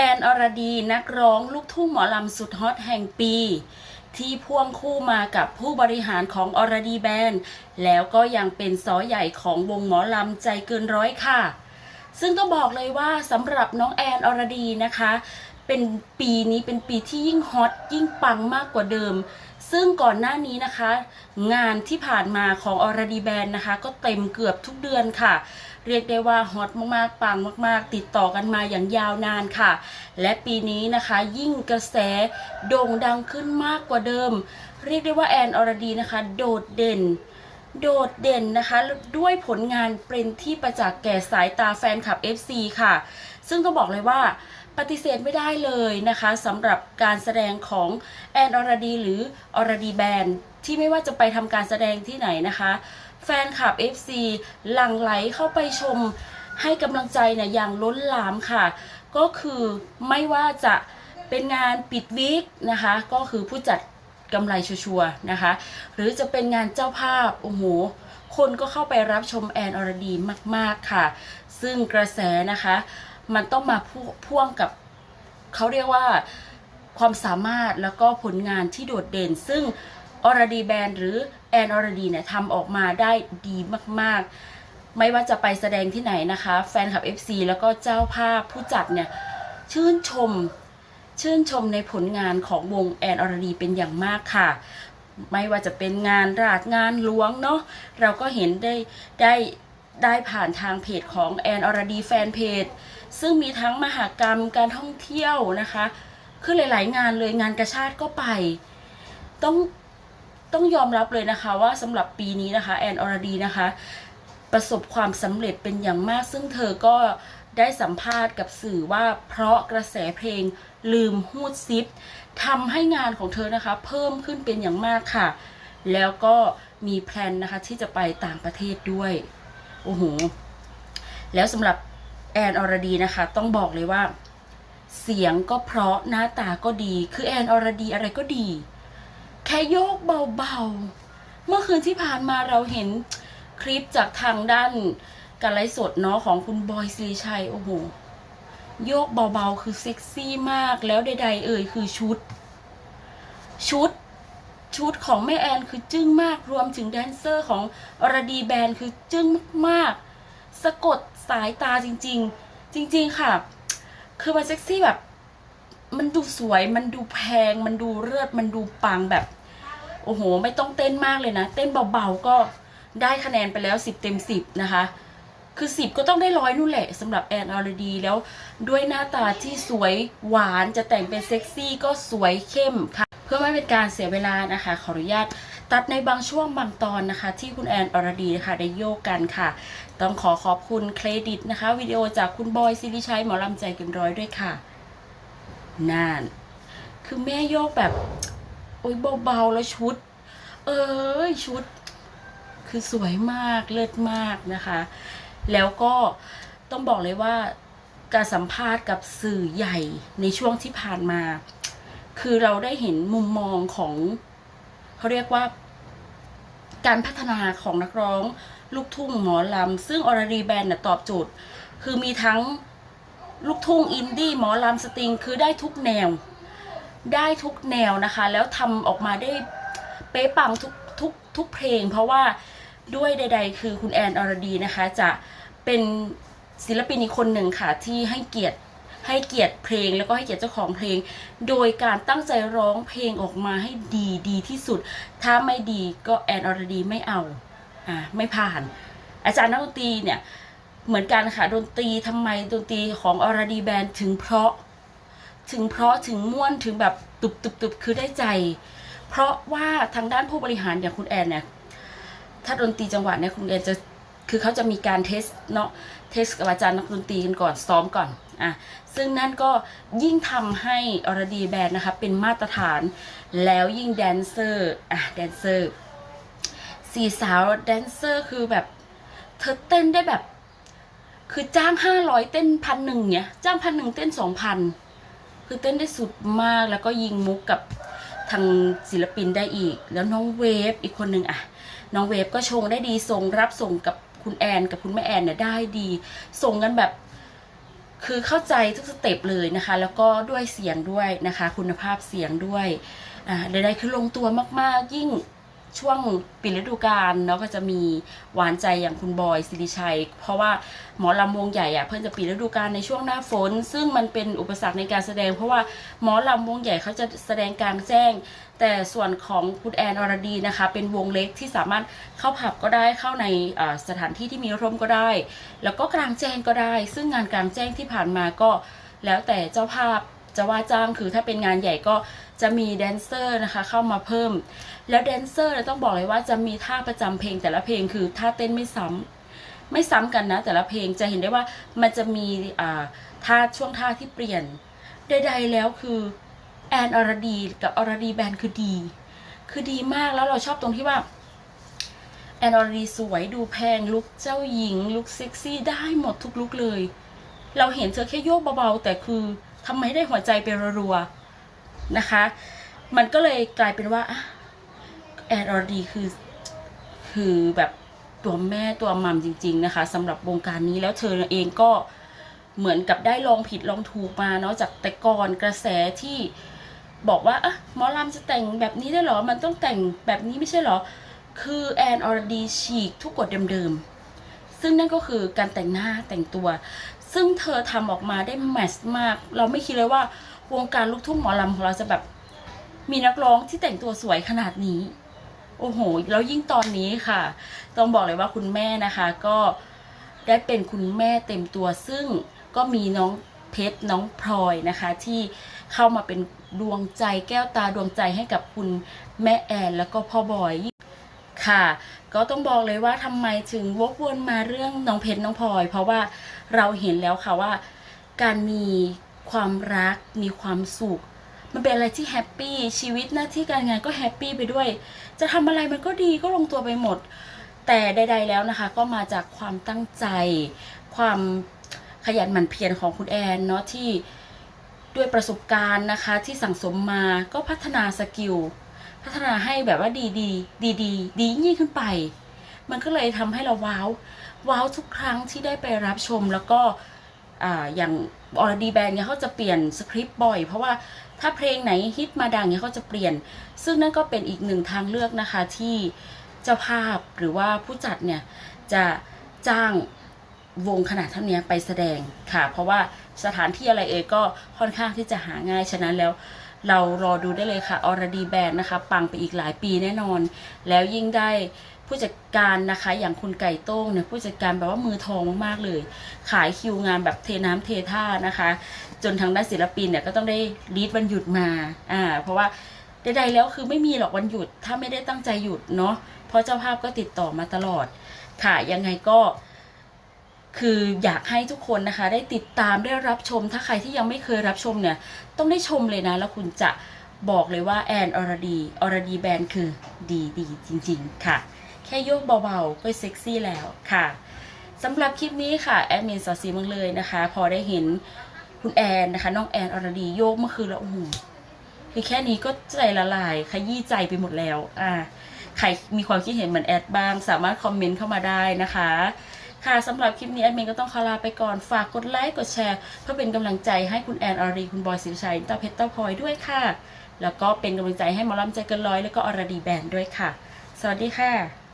แอนอรดีนักร้องลูกทุ่งหมอลำสุดฮอตแห่งปี ที่พ่วงคู่มากับผู้บริหารของอรดีแบนด์แล้วก็ยังเป็นซอใหญ่ของวงหมอลำใจเกินร้อยค่ะ ซึ่งต้องบอกเลยว่าสำหรับน้องแอนอรดีนะคะ เป็นปีนี้เป็นปีที่ยิ่งฮอตยิ่งปังมากกว่าเดิม ซึ่งก่อนหน้านี้นะคะ งานที่ผ่านมาของอรดีแบนด์นะคะ ก็เต็มเกือบทุกเดือนค่ะ เรียกได้ว่าฮอตมากๆ ปังมากๆ ติดต่อกันมาอย่างยาวนานค่ะ และปีนี้นะคะ ยิ่งกระแสโด่งดังขึ้นมากกว่าเดิม เรียกได้ว่าแอนอรดีนะคะ โดดเด่น โดดเด่นนะคะ ด้วยผลงานเป็นที่ประจักษ์แก่สายตาแฟนคลับ FC ค่ะ ซึ่งก็บอกเลยว่าปฏิเสธไม่ได้เลยนะคะสำหรับการแสดงของแอนอรดี หรืออรดีแบนที่ไม่ว่าจะไปทำการแสดงที่ไหนนะคะ แฟนคลับ FC หลั่งไหลเข้าไปชมให้กำลังใจเนี่ยอย่างล้นหลามค่ะ ก็คือไม่ว่าจะเป็นงานปิดวิกนะคะ ก็คือผู้จัดกำไรชัวร์ๆนะคะ หรือจะเป็นงานเจ้าภาพ โอ้โห คนก็เข้าไปรับชมแอนอรดีมาก ๆค่ะ ซึ่งกระแสนะคะ มันต้องมาพ่วงกับเขาเรียกว่าความสามารถแล้วก็ผลงานที่โดดเด่น ซึ่งอรดีแบรนด์หรือ แอนอรดีเนี่ยทำออกมาได้ดีมากๆ ไม่ว่าจะไปแสดงที่ไหนนะคะ แฟนคลับ FC แล้วก็เจ้าภาพผู้จัดเนี่ยชื่นชมชื่นชมในผลงานของวงแอนอรดีเป็นอย่างมากค่ะ ไม่ว่าจะเป็นงานราชงานหลวงเนาะเราก็เห็นได้ได้ได้ผ่านทางเพจของแอนอรดีแฟนเพจซึ่งมีทั้งมหากรรมการท่องเที่ยวนะคะ คือหลาย ๆ งานเลยงานกระชาติก็ไป ต้อง ต้องยอมรับเลยนะคะว่าสำหรับปีนี้นะคะแอนอรดีนะคะ ประสบความสำเร็จเป็นอย่างมาก ซึ่งเธอก็ได้สัมภาษณ์กับสื่อว่าเพราะกระแสเพลงลืมหูดซิปทำให้งานของเธอนะคะ เพิ่มขึ้นเป็นอย่างมากค่ะ แล้วก็มีแพลนนะคะที่จะไปต่างประเทศด้วย โอ้โห แล้วสำหรับแอนอรดีนะคะ ต้องบอกเลยว่า เสียงก็เพราะหน้าตาก็ดี คือแอนอรดีอะไรก็ดี แค่โยกเบาๆ เมื่อคืนที่ผ่านมาเราเห็นคลิปจากทางด้านการไลฟ์สดเนาะของคุณบอยซีริชัยโอ้โหโยกเบาๆ คือเซ็กซี่มากแล้วใด ๆ เอ่ยคือชุด ชุดชุดของแม่แอนคือจึ้งมากรวมถึงแดนเซอร์ของอรดีแบนคือจึ้งมากๆ สะกดสายตาจริง ๆ จริง ๆ ค่ะ คือมันเซ็กซี่แบบ มันดูสวยมันดูแพง มันดูเลือดมันดูปังแบบ โอ้โห ไม่ต้องเต้นมากเลยนะ เต้นเบาๆก็ได้คะแนนไปแล้ว 10 เต็ม 10 นะคะ คือ 10 ก็ต้องได้ร้อยนู่นแหละสำหรับแอนอรดีแล้วด้วยหน้าตาที่สวยหวานจะแต่งเป็นเซ็กซี่ก็สวยเข้มค่ะ เพื่อไม่เป็นการเสียเวลานะคะ ขออนุญาตตัดในบางช่วงบางตอนนะคะ ที่คุณแอนอรดีนะคะได้โยกกันค่ะ ต้องขอขอบคุณเครดิตนะคะ วิดีโอจากคุณบอยซิริชัยหมอลำใจเกินร้อยด้วยค่ะน่านคือแม่โยกแบบ อ้ยเบาๆแล้วชุด เอ้ยชุด คือสวยมากเลิศมากนะคะ แล้วก็ต้องบอกเลยว่าการสัมภาษณ์กับสื่อใหญ่ในช่วงที่ผ่านมา คือเราได้เห็นมุมมองของเขาเรียกว่า การพัฒนาของนักร้อง ลูกทุ่งหมอลำ ซึ่งออร์ดีแบนด์ตอบโจทย์คือมีทั้งลูกทุ่งอินดี้หมอลำสตริง คือได้ทุกแนว ได้ทุกแนวนะคะ แล้วทำออกมาได้เป๊ะปังทุกทุกทุกเพลง เพราะว่าด้วยใด ๆ คือคุณแอนอรดีนะคะ จะเป็นศิลปินอีกคนหนึ่งค่ะ ที่ให้เกียรติให้เกียรติเพลงแล้วก็ให้เกียรติเจ้าของเพลง โดยการตั้งใจร้องเพลงออกมาให้ดีดีที่สุด ถ้าไม่ดีก็แอนอรดีไม่เอาอ่าไม่ผ่าน อาจารย์นักดนตรีเนี่ยเหมือนกันค่ะดนตรีทำไมดนตรีของอรดีแบนด์ถึงเพราะ ถึงเพราะถึงม่วนถึงแบบตุบตุบตุบคือได้ใจ เพราะว่าทางด้านผู้บริหารอย่างคุณแอนเนี่ยถ้าดนตรีจังหวะเนี่ยคุณแอนจะคือเขาจะมีการเทสเนาะเทสกับอาจารย์นักดนตรีกันก่อนซ้อมก่อนอะซึ่งนั่นก็ยิ่งทำให้อรดีแบนด์นะคะเป็นมาตรฐานแล้วยิ่งแดนเซอร์อะแดนเซอร์สี่สาวแดนเซอร์คือแบบเธอเต้นได้แบบ คือจ้างห้าร้อยเต้นพันหนึ่งเนี่ยจ้างพันหนึ่งเต้นสองพัน คือเต้นได้สุดมากแล้วก็ยิงมุกกับทางศิลปินได้อีก แล้วน้องเวฟอีกคนหนึ่งอะน้องเวฟก็ชงได้ดีส่งรับส่งกับคุณแอนกับคุณแม่แอนเนี่ยได้ดี ส่งกันแบบ คือเข้าใจทุกสเต็ปเลยนะคะ แล้วก็ด้วยเสียงด้วยนะคะ คุณภาพเสียงด้วยอ่าใดๆคือลงตัวมากๆยิ่ง ช่วงปิดฤดูกาลเนาะก็จะมีหวานใจอย่างคุณบอยสิริชัย เพราะว่าหมอลำวงใหญ่อะเพิ่งจะปิดฤดูกาลในช่วงหน้าฝน ซึ่งมันเป็นอุปสรรคในการแสดง เพราะว่าหมอลำวงใหญ่เขาจะแสดงกลางแจ้ง แต่ส่วนของคุณแอนอรดีนะคะ เป็นวงเล็กที่สามารถเข้าผับก็ได้เข้าในสถานที่ที่มีร่มก็ได้ แล้วก็กลางแจ้งก็ได้ ซึ่งงานกลางแจ้งที่ผ่านมาก็แล้วแต่เจ้าภาพจะว่าจ้างคือถ้าเป็นงานใหญ่ก็ จะมีแดนเซอร์นะคะเข้ามาเพิ่ม แล้วแดนเซอร์เนี่ยต้องบอกเลยว่าจะมีท่าประจำเพลงแต่ละเพลงคือท่าเต้นไม่ซ้ำไม่ซ้ำกันนะ แต่ละเพลงจะเห็นได้ว่ามันจะมีอ่าท่าช่วงท่าที่เปลี่ยนใดๆแล้วคือแอนอรดีกับอรดีแบนคือดี คือดีมากแล้วเราชอบตรงที่ว่าแอนอรดีสวยดูแพงลุคเจ้าหญิงลุคเซ็กซี่ได้หมดทุกลุคเลย เราเห็นเธอแค่โยกเบาๆแต่คือทำไมได้หัวใจไปรัวๆ นะคะ มันก็เลยกลายเป็นว่าแอนอรดีคือ คือแบบตัวแม่ตัวมัมจริง ๆ นะคะสำหรับวงการนี้แล้วเธอเองก็เหมือนกับได้ลองผิดลองถูกมาเนาะจากแต่ก่อนกระแสที่บอกว่าอะหมอลำจะแต่งแบบนี้ได้เหรอ มันต้องแต่งแบบนี้ไม่ใช่เหรอ คือแอนอรดีฉีกทุกกฎเดิมๆ ซึ่งนั่นก็คือการแต่งหน้าแต่งตัว ซึ่งเธอทำออกมาได้แมสมาก เราไม่คิดเลยว่า วงการลูกทุ่งหมอลำของเราจะแบบมีนักร้องที่แต่งตัวสวยขนาดนี้ โอ้โห แล้วยิ่งตอนนี้ค่ะ ต้องบอกเลยว่าคุณแม่นะคะ ก็ได้เป็นคุณแม่เต็มตัวซึ่งก็มีน้องเพชรน้องพลอยนะคะ ที่เข้ามาเป็นดวงใจแก้วตาดวงใจให้กับคุณแม่แอนแล้วก็พ่อบอยค่ะ ก็ต้องบอกเลยว่าทำไมถึงวกวนมาเรื่องน้องเพชรน้องพลอย เพราะว่าเราเห็นแล้วค่ะว่าการมี ความรักมีความสุข มันเป็นอะไรที่แฮปปี้ชีวิตหน้าที่การงานก็แฮปปี้ไปด้วย จะทำอะไรมันก็ดีก็ลงตัวไปหมด แต่ใด ๆแล้วนะคะ ก็มาจากความตั้งใจ ความขยันหมั่นเพียรของคุณแอนเนาะที่ด้วยประสบการณ์นะคะ ที่สั่งสมมาก็พัฒนาสกิลพัฒนาให้แบบว่าดีดีดีดีดียิ่งขึ้นไป มันก็เลยทำให้เราว้าวว้าวทุกครั้งที่ได้ไปรับชมแล้วก็อ่าอย่าง ออร์ดีแบนเนี่ยเขาจะเปลี่ยนสคริปต์บ่อย เพราะว่าถ้าเพลงไหนฮิตมาดังเนี่ยเขาจะเปลี่ยน ซึ่งนั่นก็เป็นอีกหนึ่งทางเลือกนะคะที่เจ้าภาพหรือว่าผู้จัดเนี่ยจะจ้าง วงขนาดเท่านี้ไปแสดงค่ะ เพราะว่าสถานที่อะไรเอก็ค่อนข้างที่จะหาง่ายฉะนั้นแล้วเรารอดูได้เลยค่ะออรดีแบนนะคะ ปังไปอีกหลายปีแน่นอน แล้วยิ่งได้ผู้จัดการนะคะอย่างคุณไก่โต้งเนี่ยผู้จัดการแบบว่ามือทองมากๆเลย ขายคิวงานแบบเทน้ำเทท่านะคะ จนทางด้านศิลปินเนี่ยก็ต้องได้รีดวันหยุดมาอ่าเพราะว่าใดๆแล้วคือไม่มีหรอกวันหยุดถ้าไม่ได้ตั้งใจหยุดเนาะเพราะเจ้าภาพก็ติดต่อมาตลอดค่ะยังไงก็ คืออยากให้ทุกคนนะคะ ได้ติดตามได้รับชม ถ้าใครที่ยังไม่เคยรับชมเนี่ย ต้องได้ชมเลยนะ แล้วคุณจะบอกเลยว่าแอนอรดีอรดีแบรนด์คือดีดีจริง ๆ ค่ะ แค่โยกเบาๆ ก็เซ็กซี่แล้วค่ะสำหรับคลิปนี้ค่ะ แอดมินสอสีเมังเลยนะคะ พอได้เห็นคุณแอนนะคะ น้องแอนอรดีโยกเมื่อคืนแล้วโอ้โหคือแค่นี้ก็ใจละลายขยี้ใจไปหมดแล้ว อ่า ใครมีความคิดเห็นเหมือนแอดบ้าง สามารถคอมเมนต์เข้ามาได้นะคะ ค่ะสำหรับคลิปนี้แอดมินก็ต้องขอลาไปก่อนฝากกดไลค์กดแชร์ เพื่อเป็นกำลังใจให้คุณแอนอารีคุณบอยสิริชัยตาเพชรตาพลอยด้วยค่ะ แล้วก็เป็นกำลังใจให้หมอลำใจเกินร้อยแล้วก็อรดีแบนด์ด้วยค่ะ สวัสดีค่ะ